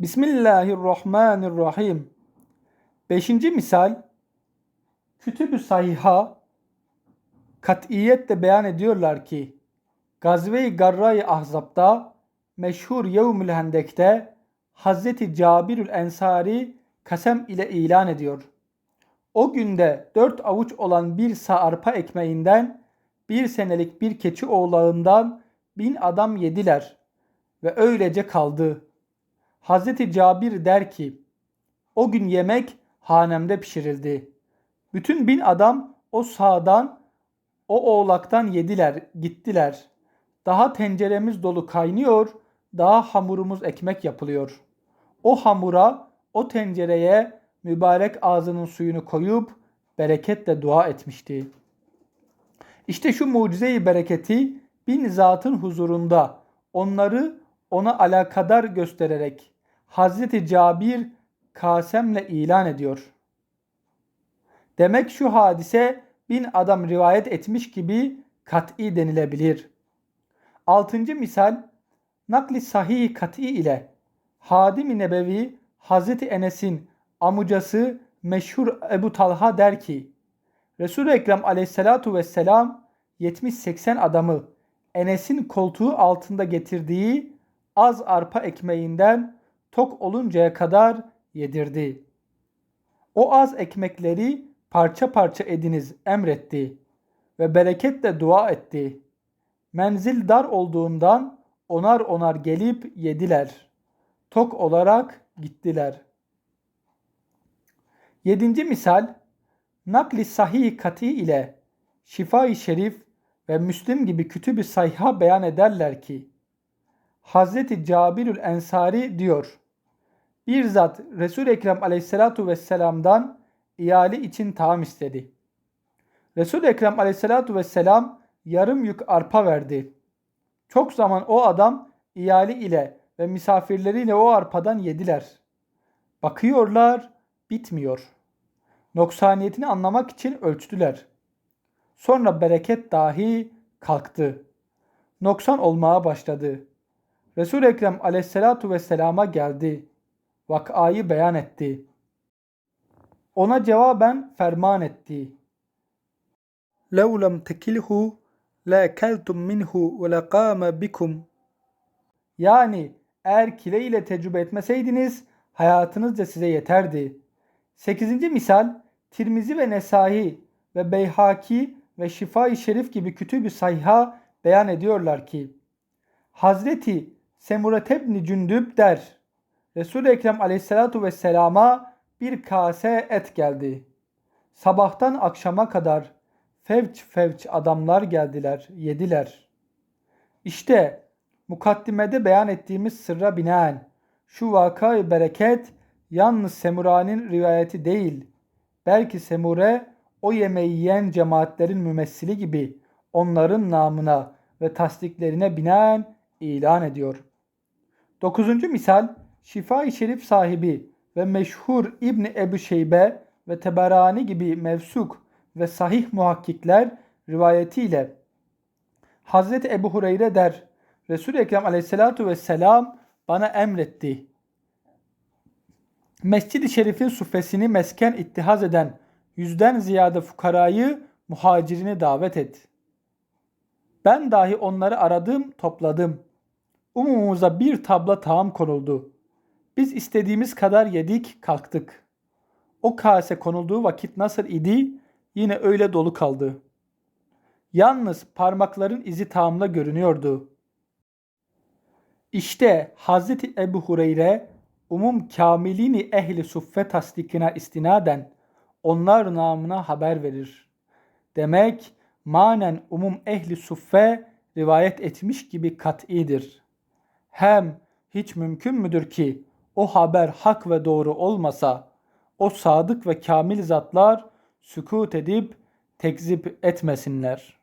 Bismillahirrahmanirrahim. Beşinci misal Kütüb-ü Sahiha katiyetle beyan ediyorlar ki Gazve-i Garra-i Ahzab'da meşhur Yevmül Hendek'te Hazreti Cabirül Ensari kasem ile ilan ediyor. O günde dört avuç olan bir sağ arpa ekmeğinden bir senelik bir keçi oğlağından bin adam yediler ve öylece kaldı. Hazreti Cabir der ki, o gün yemek hanemde pişirildi. Bütün bin adam o sağdan, o oğlaktan yediler, gittiler. Daha tenceremiz dolu kaynıyor, daha hamurumuz ekmek yapılıyor. O hamura, o tencereye mübarek ağzının suyunu koyup bereketle dua etmişti. İşte şu mucize-i bereketi bin zatın huzurunda onları ona alakadar göstererek Hazreti Cabir kasemle ilan ediyor. Demek şu hadise bin adam rivayet etmiş gibi kat'i denilebilir. Altıncı misal nakli sahih kat'i ile Hadim-i Nebevi Hazreti Enes'in amucası meşhur Ebu Talha der ki Resul-i Ekrem aleyhissalatu vesselam 70-80 adamı Enes'in koltuğu altında getirdiği az arpa ekmeğinden tok oluncaya kadar yedirdi. O az ekmekleri parça parça ediniz emretti ve bereketle dua etti. Menzil dar olduğundan onar onar gelip yediler. Tok olarak gittiler. Yedinci misal, nakli sahih kati ile şifa-i şerif ve Müslim gibi kütüb-i sayha beyan ederler ki, Hazreti Cabirül Ensari diyor, bir zat Resul-i Ekrem aleyhissalatu vesselam'dan ihale için taam istedi. Resul-i Ekrem aleyhissalatu vesselam yarım yük arpa verdi. Çok zaman o adam ihale ile ve misafirleriyle o arpadan yediler. Bakıyorlar, bitmiyor. Noksaniyetini anlamak için ölçtüler. Sonra bereket dahi kalktı. Noksan olmaya başladı. Resul-i Ekrem aleyhissalatu vesselama geldi. Vakayı beyan etti. Ona cevaben ferman etti. لَوْ لَمْ تَكِلْهُ لَاكَلْتُمْ مِنْهُ وَلَقَامَ بِكُمْ Yani eğer kile ile tecrübe etmeseydiniz hayatınızca size yeterdi. Sekizinci misal Tirmizi ve Nesai ve Beyhaki ve Şifa-i Şerif gibi kütüb-ü sayha beyan ediyorlar ki Hazreti Semuret ebni Cündüb der. Resul-i Ekrem aleyhissalatu vesselama bir kase et geldi. Sabahtan akşama kadar fevç fevç adamlar geldiler, yediler. İşte mukaddimede beyan ettiğimiz sırra binaen şu vakayı bereket yalnız Semura'nın rivayeti değil, belki Semure o yemeği yiyen cemaatlerin mümessili gibi onların namına ve tasdiklerine binaen ilan ediyor. Dokuzuncu misal Şifa-i Şerif sahibi ve meşhur İbni Ebu Şeybe ve Teberani gibi mevsuk ve sahih muhakkikler rivayetiyle Hazreti Ebu Hureyre der Resul-i Ekrem aleyhissalatu vesselam bana emretti. Mescid-i Şerif'in suffesini mesken ittihaz eden yüzden ziyade fukarayı muhacirini davet et. Ben dahi onları aradım, topladım. Umumumuza bir tabla taam konuldu. Biz istediğimiz kadar yedik, kalktık. O kase konulduğu vakit nasıl idi, yine öyle dolu kaldı. Yalnız parmakların izi taamla görünüyordu. İşte Hazreti Ebu Hureyre umum kamilini ehli suffe tasdikine istinaden onlar namına haber verir. Demek manen umum ehli suffe rivayet etmiş gibi kat'idir. Hem hiç mümkün müdür ki o haber hak ve doğru olmasa o sadık ve kamil zatlar sükut edip tekzip etmesinler.''